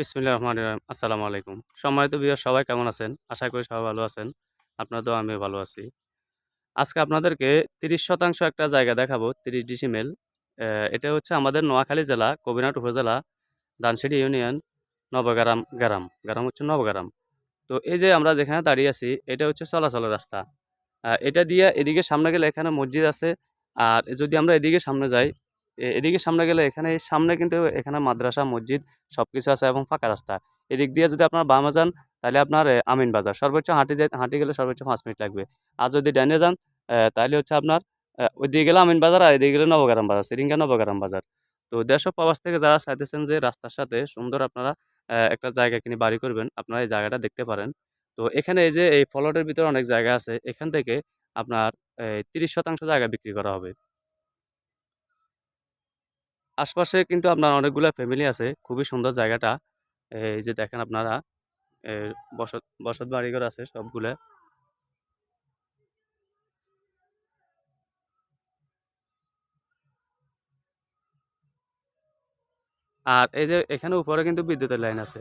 বিসমিল্লাহির রহমানির রহিম। আসসালামু আলাইকুম। সম্মানিত ভিউয়ার, সবাই কেমন আছেন? আশা করি সবাই ভালো আছেন। আপনার তো আমিও ভালো আছি। আজকে আপনাদেরকে তিরিশ শতাংশ একটা জায়গা দেখাবো, তিরিশ ডিসিমেল এটা হচ্ছে আমাদের নোয়াখালী জেলা, কবিরহাট উপজেলা দানসিড়ি ইউনিয়ন, নবগ্রাম গ্রাম। গ্রাম হচ্ছে নবগ্রাম। তো এই যে আমরা যেখানে দাঁড়িয়ে আছি, এটা হচ্ছে চলাচলের রাস্তা। এটা দিয়ে এদিকে সামনে গেলে এখানে মসজিদ আছে। আর যদি আমরা এদিকে সামনে যাই এদিকে সামনে গেলে এখানে, সামনে কিন্তু এখানে মাদ্রাসা, মসজিদ সব কিছু আছে এবং ফাঁকা রাস্তা। এদিক দিয়ে যদি আপনার বামে যান, তাহলে আপনার আমিন বাজার। সর্বোচ্চ হাঁটি হাঁটি গেলে সর্বোচ্চ পাঁচ মিনিট লাগবে। আর যদি ডানে যান তাহলে হচ্ছে আপনার ওইদিকে গেলে আমিন বাজার আর এদিকে গেলে নবগ্রাম বাজার, সিরিঙ্গা নবগ্রাম বাজার। তো ও প্রবাস থেকে যারা চাইতেছেন যে রাস্তার সাথে সুন্দর আপনারা একটা জায়গা কিনে বাড়ি করবেন, আপনারা এই জায়গাটা দেখতে পারেন। তো এখানে এই যে, এই ফলটের ভিতরে অনেক জায়গা আছে, এখান থেকে আপনার তিরিশ শতাংশ জায়গা বিক্রি করা হবে। আশপাশে কিন্তু আপনার অনেকগুলো ফ্যামিলি আছে, খুবই সুন্দর জায়গাটা। এই যে দেখেন আপনারা বসত বসত বাড়িঘর আছে সবগুলা। আর এই যে এখানে উপরে কিন্তু বিদ্যুতের লাইন আছে।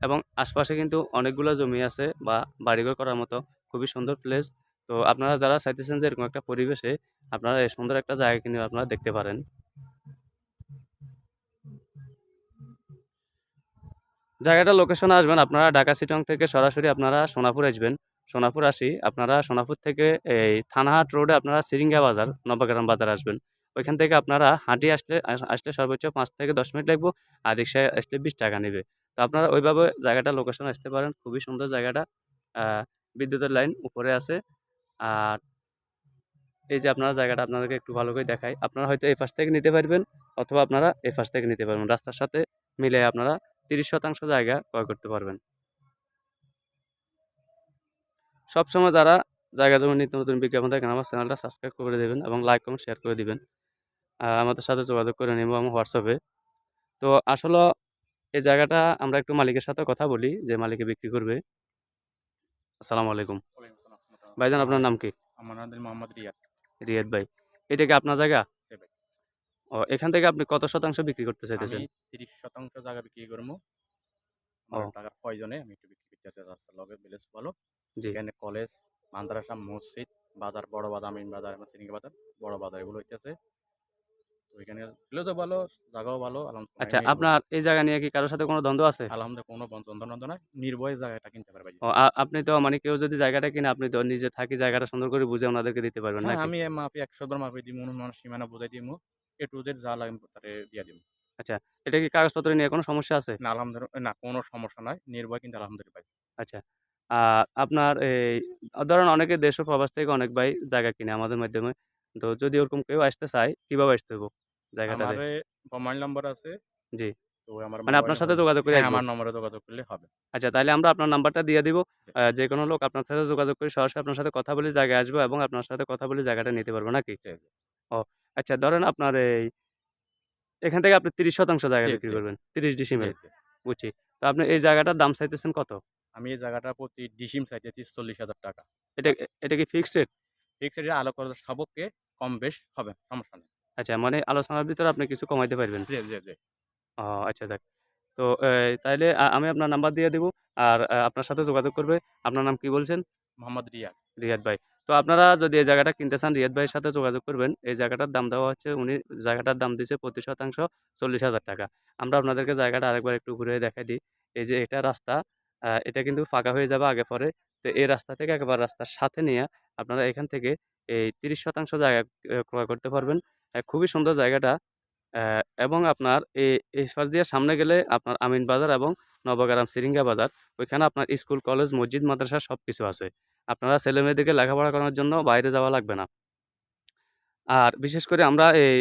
এবং আশপাশে কিন্তু অনেকগুলো জমি আছে বা বাড়িঘর করার মতো, খুবই সুন্দর প্লেস তো আপনারা যারা চাইতেছেন যে এরকম একটা পরিবেশে আপনারা সুন্দর একটা জায়গা কিনে আপনারা দেখতে পারেন। জায়গাটা লোকেশনে আসবেন, আপনারা ঢাকা সিটং থেকে সরাসরি আপনারা সোনাপুর আসবেন। সোনাপুর আসি, আপনারা সোনাপুর থেকে এই থানাহাট রোডে আপনারা সিরিঙ্গা বাজার, নবগ্রাম বাজার আসবেন। ওইখান থেকে আপনারা হাঁটি আসলে, আস- আসলে সর্বোচ্চ পাঁচ থেকে দশ মিনিট লাগবে আর রিক্সায় আসলে বিশ টাকা নেবে। তো আপনারা ওইভাবে জায়গাটা লোকেশন আসতে পারেন, খুবই সুন্দর জায়গাটা। বিদ্যুতের লাইন উপরে আছে। আর এই যে আপনারা জায়গাটা আপনাদেরকে একটু ভালো করে দেখাই, আপনারা হয়তো এই পাশ থেকে নিতে পারবেন অথবা আপনারা এই পাশ থেকে নিতে পারবেন। রাস্তার সাথে মিলে আপনারা তিরিশ শতাংশ জায়গা ক্রয় করতে পারবেন। সবসময় যারা জায়গা জমি নিত্য নতুন বিজ্ঞাপন দেখেন, আমার চ্যানেলটা সাবস্ক্রাইব করে দেবেন এবং লাইক, কমেন্ট, শেয়ার করে দিবেন। আর আমাদের সাথে যোগাযোগ করে নেব আমার হোয়াটসঅ্যাপে তো আসলে এই জায়গাটা আমরা একটু মালিকের সাথে কথা বলি, যে মালিকে বিক্রি করবে। আসসালামু আলাইকুম। ভাইজান আপনার নাম কি? আমার নাম মোহাম্মদ রিয়াদ। রিয়াদ ভাই এটা কি আপনার জায়গা? ও এখান থেকে আপনি কত শতাংশ বিক্রি করতে চাইতেছেন? তিরিশ শতাংশ জায়গা বিক্রি করব। টাকা আমার টাকা প্রয়োজনে আমি একটু বিক্রি করতে চাই রাস্তার লগে ভিলেজ বলো। জি। এখানে কলেজ মাদ্রাসা মসজিদ বাজার বড় বাজার আমিন বাজার সিনিকা বাজার বড় বাজার এগুলো হইতেছে। ওইখানে ভিলেজও ভালো জায়গাও ভালো আচ্ছা আপনার এই জায়গা নিয়ে কি কারোর সাথে কোনো দ্বন্দ্ব আছে? আলহামদুলিল্লাহ কোনো বন্ধন নাই নির্ভয় জায়গাটা কিনতে পারবে ও আপনি তো মানে কেউ যদি জায়গাটা কিনে আপনি তো নিজে থাকি জায়গাটা সুন্দর করে বুঝে ওনাদেরকে দিতে পারবেন হ্যাঁ নাকি? আমি মাপি একশো বার মাপি দিব মানুষ সীমানা বুঝাই দিব এ টু জেড যা লাগে তারে দিয়ে দিব এটা কি কাগজপত্র নিয়ে কোনো সমস্যা আছে? না আলহামদুলিল্লাহ না কোনো সমস্যা নাই নির্ভয় কিন্তু আলহামদুলিল্লাহ আচ্ছা আর আপনার এই ধরেন অনেকে দেশ ও প্রবাস থেকে অনেক ভাই জায়গা কিনে আমাদের মাধ্যমে তো যদি ওরকম কেউ আসতে চায় কীভাবে আসতে হইব জায়গাটা আমার মোবাইল নাম্বার আছে। জি। মানে আপনার সাথে যোগাযোগ করে হ্যাঁ, আমার নম্বরে যোগাযোগ করলে হবে। আচ্ছা তাহলে আমরা আপনার নাম্বারটা দিয়ে দিব। যে কোনো লোক আপনার সাথে যোগাযোগ করে সরাসরি আপনার সাথে কথা বলে জায়গায় আসবে এবং আপনার সাথে কথা বলে জায়গাটা নিতে পারব নাকি। ও আচ্ছা ধরেন আপনার এই এখান থেকে আপনি তিরিশ শতাংশ জায়গা বিক্রি করবেন তিরিশ ডিসিমেল জি। বুঝছি। তো আপনি এই জায়গাটার দাম চাইতেছেন কত? আমি এই জায়গাটা প্রতি ডিসিম চাইতেছি চল্লিশ হাজার টাকা। এটা এটা কি ফিক্সড রেট ফিক্স রেটে আলো করার সাপেক্ষে কম বেশ হবে সমস্যা নেই। আচ্ছা মানে আলোচনার ভিতরে আপনি কিছু কমাইতে পারবেন? জি জি জি। ও আচ্ছা যাক। তো তাইলে আমি আপনার নাম্বার দিয়ে দিব আর আপনার সাথে যোগাযোগ করবে। আপনার নাম কি বলছেন? মোহাম্মদ রিয়াদ। রিয়াদ ভাই। তো আপনারা যদি এই জায়গাটা কিনতে চান রিয়াদ ভাইয়ের সাথে যোগাযোগ করবেন। এই জায়গাটার দাম দেওয়া হচ্ছে উনি জায়গাটার দাম দিচ্ছে প্রতি শতাংশ চল্লিশ হাজার টাকা। আমরা আপনাদেরকে জায়গাটা আরেকবার একটু ঘুরে দেখাই দিই। এই যে এটা রাস্তা এটা কিন্তু ফাঁকা হয়ে যাবে আগে পরে। তো এই রাস্তা থেকে একেবারে রাস্তার সাথে নিয়ে আপনারা এখান থেকে এই তিরিশ শতাংশ জায়গা ক্রয় করতে পারবেন। খুবই সুন্দর জায়গাটা। এবং আপনার এই পাশ দিয়ে সামনে গেলে আপনার আমিন বাজার এবং নবগ্রাম সিরিঙ্গা বাজার। ওইখানে আপনার স্কুল, কলেজ, মসজিদ, মাদ্রাসা সব কিছু আছে। আপনারা ছেলে মেয়েদেরকে লেখাপড়া করানোর জন্য বাইরে যাওয়া লাগবে না। আর বিশেষ করে আমরা এই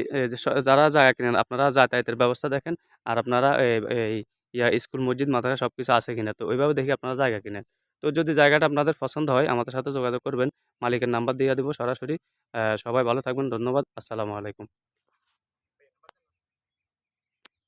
যারা জায়গা কিনেন, আপনারা যাতায়াতের ব্যবস্থা দেখেন। আর আপনারা এই এই ইয়া, স্কুল, মসজিদ, মাদ্রাসা সব কিছু আছে কিনা, তো ওইভাবে দেখি আপনারা জায়গা কিনেন। তো যদি জায়গাটা আপনাদের পছন্দ হয়, আমাদের সাথে যোগাযোগ করবেন। মালিকের নাম্বার দিয়ে দেবো সরাসরি। সবাই ভালো থাকবেন। ধন্যবাদ। আসসালামু আলাইকুম।